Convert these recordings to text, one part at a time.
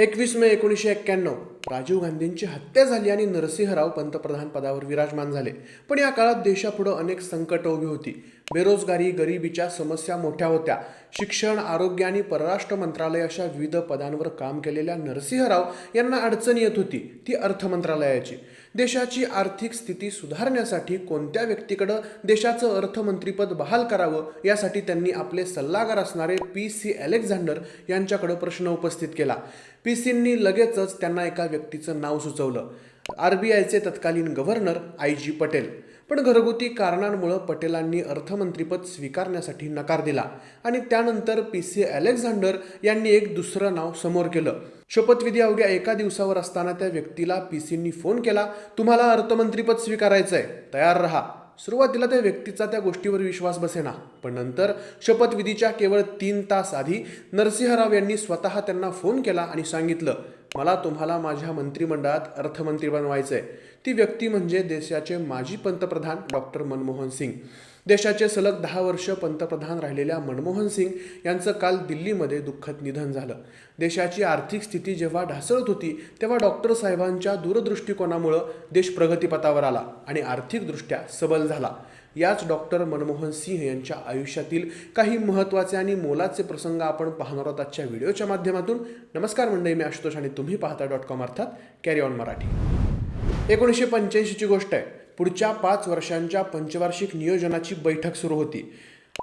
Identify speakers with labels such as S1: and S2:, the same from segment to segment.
S1: एकवीस मे एकोणीसशे एक्क्याण्णव. राजीव गांधींची हत्या झाली आणि नरसिंहराव पंतप्रधान पदावर विराजमान झाले. पण या काळात देशापुढं अनेक संकट उभी होती. बेरोजगारी गरिबीच्या समस्या मोठ्या होत्या. शिक्षण आरोग्य आणि परराष्ट्र मंत्रालय अशा विविध पदांवर काम केलेल्या नरसिंहराव यांना अडचण येत होती ती अर्थ मंत्रालयाची देशाची आर्थिक स्थिती सुधारण्यासाठी कोणत्या व्यक्तीकडं देशाचं अर्थमंत्रीपद बहाल करावं यासाठी त्यांनी आपले सल्लागार असणारे पी सी अलेक्झांडर यांच्याकडं प्रश्न उपस्थित केला. पी सींनी लगेचच त्यांना एका व्यक्तीचं नाव सुचवलं. आर बी आयचे तत्कालीन गव्हर्नर आय जी पटेल. पण घरगुती कारणांमुळं पटेलांनी अर्थमंत्रीपद स्वीकारण्यासाठी नकार दिला आणि त्यानंतर पी सी अलेक्झांडर यांनी एक दुसरं नाव समोर केलं. शपथविधी अवघ्या एका दिवसावर असताना त्या व्यक्तीला पी सींनी फोन केला तुम्हाला अर्थमंत्रीपद स्वीकारायचं आहे तयार रहा. सुरुवातीला त्या व्यक्तीचा त्या गोष्टीवर विश्वास बसेना पण नंतर शपथविधीच्या केवळ तीन तास आधी नरसिंहराव यांनी स्वतः त्यांना फोन केला आणि सांगितलं मला तुम्हाला माझ्या मंत्रिमंडळात अर्थमंत्री बनवायचं आहे ती व्यक्ती म्हणजे देशाचे माजी पंतप्रधान डॉक्टर मनमोहन सिंग. देशाचे सलग दहा वर्ष पंतप्रधान राहिलेल्या मनमोहन सिंग यांचं काल दिल्लीमध्ये दुःखद निधन झालं. देशाची आर्थिक स्थिती जेव्हा ढासळत होती तेव्हा डॉक्टर साहेबांच्या दूरदृष्टिकोनामुळं देश प्रगतीपथावर आला आणि आर्थिकदृष्ट्या सबल झाला. याच डॉक्टर मनमोहन सिंह यांच्या आयुष्यातील काही महत्त्वाचे आणि मोलाचे प्रसंग आपण पाहणार आहोत आजच्या व्हिडिओच्या माध्यमातून. नमस्कार मंडळी मी आशुतोष आणि तुम्ही पाहता डॉट कॉम अर्थात कॅरी ऑन मराठी. एकोणीसशे पंच्याऐंशीची गोष्ट आहे. पुढच्या पाच वर्षांच्या पंचवार्षिक नियोजनाची बैठक सुरू होती.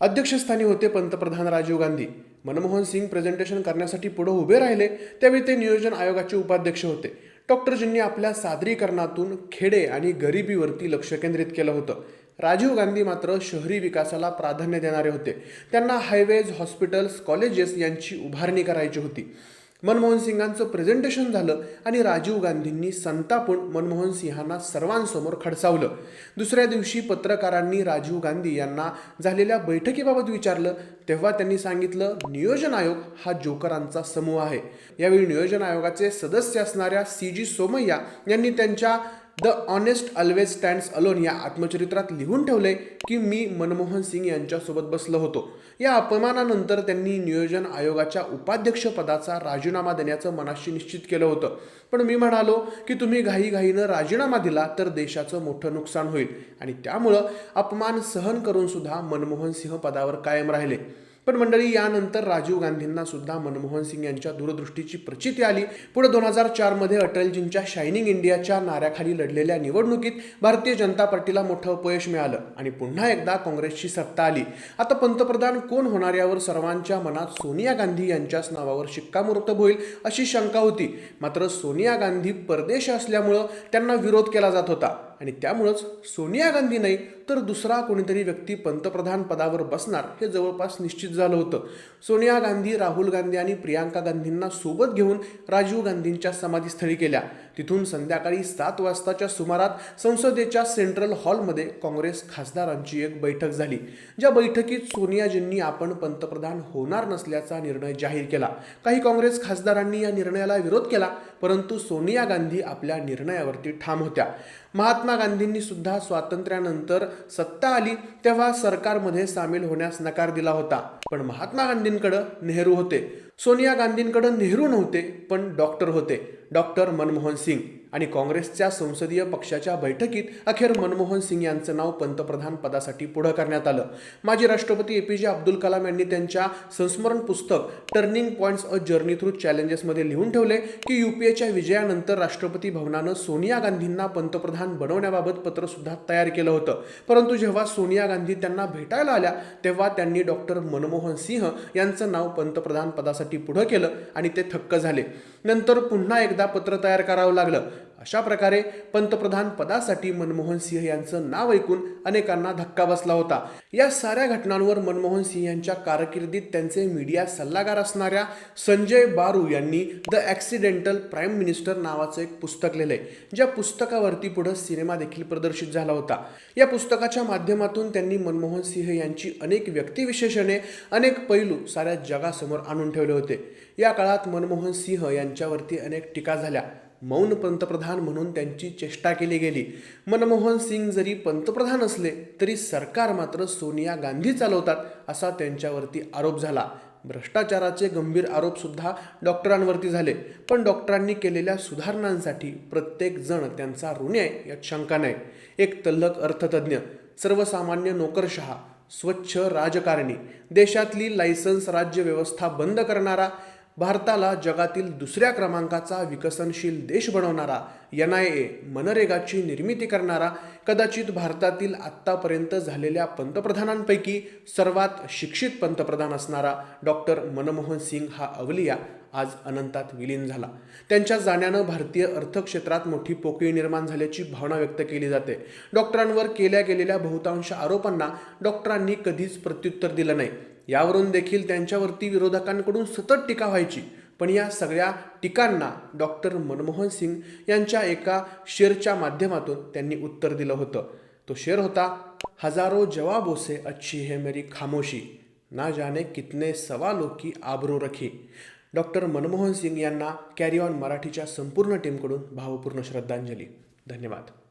S1: अध्यक्षस्थानी होते पंतप्रधान राजीव गांधी. मनमोहन सिंग प्रेझेंटेशन करण्यासाठी पुढे उभे राहिले त्यावेळी ते नियोजन आयोगाचे उपाध्यक्ष होते. डॉक्टरजींनी आपल्या सादरीकरणातून खेडे आणि गरिबीवरती लक्ष केंद्रित केलं होतं. राजीव गांधी मात्र शहरी विकासाला प्राधान्य देणारे होते. त्यांना हायवेज हॉस्पिटल्स कॉलेजेस यांची उभारणी करायची होती. मनमोहन सिंगांचं प्रेझेंटेशन झालं आणि राजीव गांधींनी संतापून मनमोहन सिंहांना सर्वांसमोर खडसावलं. दुसऱ्या दिवशी पत्रकारांनी राजीव गांधी यांना झालेल्या बैठकीबाबत विचारलं. तेव्हा त्यांनी सांगितलं नियोजन आयोग हा जोकरांचा समूह आहे. यावेळी नियोजन आयोगाचे सदस्य असणाऱ्या सी जी सोमय्या यांनी त्यांच्या the honest always stands alone या आत्मचरित्रात लिहून ठेवले की मी मनमोहन सिंग यांच्यासोबत बसलो होतो. या अपमानानंतर त्यांनी नियोजन आयोगाच्या उपाध्यक्षपदाचा राजीनामा देण्याचं मनाशी निश्चित केलं होतं. पण मी म्हणालो की तुम्ही घाईघाईनं राजीनामा दिला तर देशाचं मोठं नुकसान होईल. आणि त्यामुळं अपमान सहन करून सुद्धा मनमोहन सिंह पदावर कायम राहिले. पण मंडळी यानंतर राजीव गांधींना सुद्धा मनमोहन सिंग यांच्या दूरदृष्टीची प्रचिती आली. पुढे दोन हजार चारमध्ये अटलजींच्या शायनिंग इंडियाच्या नाऱ्याखाली लढलेल्या निवडणुकीत भारतीय जनता पार्टीला मोठं अपयश मिळालं आणि पुन्हा एकदा काँग्रेसची सत्ता आली. आता पंतप्रधान कोण होणार यावर सर्वांच्या मनात सोनिया गांधी यांच्याच नावावर शिक्कामोर्तब होईल अशी शंका होती. मात्र सोनिया गांधी परदेश असल्यामुळं त्यांना विरोध केला जात होता. आणि त्यामुळंच सोनिया गांधी नाही तर दुसरा कोणीतरी व्यक्ती पंतप्रधान पदावर बसणार हे जवळपास निश्चित झालं होतं. सोनिया गांधी राहुल गांधी आणि प्रियांका गांधींना सोबत घेऊन राजीव गांधींच्या समाधीस्थळी केल्या तिथून संध्याकाळी सात वाजताच्या सुमारात संसदेच्या सेंट्रल हॉलमध्ये काँग्रेस खासदारांची एक बैठक झाली ज्या बैठकीत सोनियाजींनी आपण पंतप्रधान होणार नसल्याचा निर्णय जाहीर केला. काही काँग्रेस खासदारांनी या निर्णयाला विरोध केला परंतु सोनिया गांधी आपल्या निर्णयावरती ठाम होत्या. महात्मा गांधींनी सुद्धा स्वातंत्र्यानंतर सत्ता आली तेव्हा सरकारमध्ये सामील होण्यास नकार दिला होता. पण महात्मा गांधींकडं नेहरू होते. सोनिया गांधींकडं नेहरू नव्हते पण डॉक्टर होते. डॉक्टर मनमोहन सिंग. आणि काँग्रेसच्या संसदीय पक्षाच्या बैठकीत अखेर मनमोहन सिंग यांचं नाव पंतप्रधान पदासाठी पुढं करण्यात आलं. माजी राष्ट्रपती ए पी जे अब्दुल कलाम यांनी त्यांच्या संस्मरण पुस्तक turning points a journey through चॅलेंजेसमध्ये लिहून ठेवले की युपीएच्या विजयानंतर राष्ट्रपती भवनानं सोनिया गांधींना पंतप्रधान बनवण्याबाबत पत्रसुद्धा तयार केलं होतं. परंतु जेव्हा सोनिया गांधी त्यांना भेटायला आल्या तेव्हा त्यांनी डॉक्टर मनमोहन सिंह यांचं नाव पंतप्रधान पदासाठी पुढं केलं आणि ते थक्क झाले. नंतर पुन्हा एकदा पत्र तयार करावं लागलं. अशा प्रकारे पंतप्रधान पदासाठी मनमोहन सिंह यांचं नाव ऐकून अनेकांना धक्का बसला होता. या साऱ्या घटनांवर मनमोहन सिंह यांच्या कारकिर्दीत त्यांचे मीडिया सल्लागार असणाऱ्या संजय बारू यांनी द ॲक्सिडेंटल प्राईम मिनिस्टर नावाचं एक पुस्तक लिहिलंय ज्या पुस्तकावरती पुढं सिनेमा देखील प्रदर्शित झाला होता. या पुस्तकाच्या माध्यमातून त्यांनी मनमोहन सिंह यांची अनेक व्यक्तिविशेषणे अनेक पैलू साऱ्या जगासमोर आणून ठेवले होते. या काळात मनमोहन सिंह यांच्यावरती अनेक टीका झाल्या. मौन पंतप्रधान म्हणून त्यांची चेष्टा केली गेली. मनमोहन सिंग जरी पंतप्रधान असले तरी सरकार मात्र सोनिया गांधी चालवतात असा त्यांच्यावरती आरोप झाला. भ्रष्टाचाराचे गंभीर आरोपसुद्धा डॉक्टरांवरती झाले. पण डॉक्टरांनी केलेल्या सुधारणांसाठी प्रत्येक जण त्यांचा ऋणी आहे यात शंका नाही. एक तल्लक अर्थतज्ज्ञ सर्वसामान्य नोकरशहा स्वच्छ राजकारणी देशातली लायसन्स राज्य व्यवस्था बंद करणारा भारताला जगातील दुसऱ्या क्रमांकाचा विकसनशील देश बनवणारा एन आय ए मनरेगाची निर्मिती करणारा कदाचित भारतातील आत्तापर्यंत झालेल्या पंतप्रधानांपैकी सर्वात शिक्षित पंतप्रधान असणारा डॉक्टर मनमोहन सिंग हा अवलिया आज अनंतात विलीन झाला. त्यांच्या जाण्यानं भारतीय अर्थक्षेत्रात मोठी पोकळी निर्माण झाल्याची भावना व्यक्त केली जाते. डॉक्टरांवर केल्या गेलेल्या बहुतांश आरोपांना डॉक्टरांनी कधीच प्रत्युत्तर दिलं नाही. यावरून देखील त्यांच्यावरती विरोधकांकडून सतत टीका व्हायची. पण या सगळ्या टीकांना डॉक्टर मनमोहन सिंग यांच्या एका शेअरच्या माध्यमातून त्यांनी उत्तर दिलं होतं. तो शेअर होता हजारो जवाबों से अच्छी है मेरी खामोशी. ना जाने कितने सवालों की आबरू रखी. डॉक्टर मनमोहन सिंग यांना कॅरी ऑन मराठीच्या संपूर्ण टीमकडून भावपूर्ण श्रद्धांजली. धन्यवाद.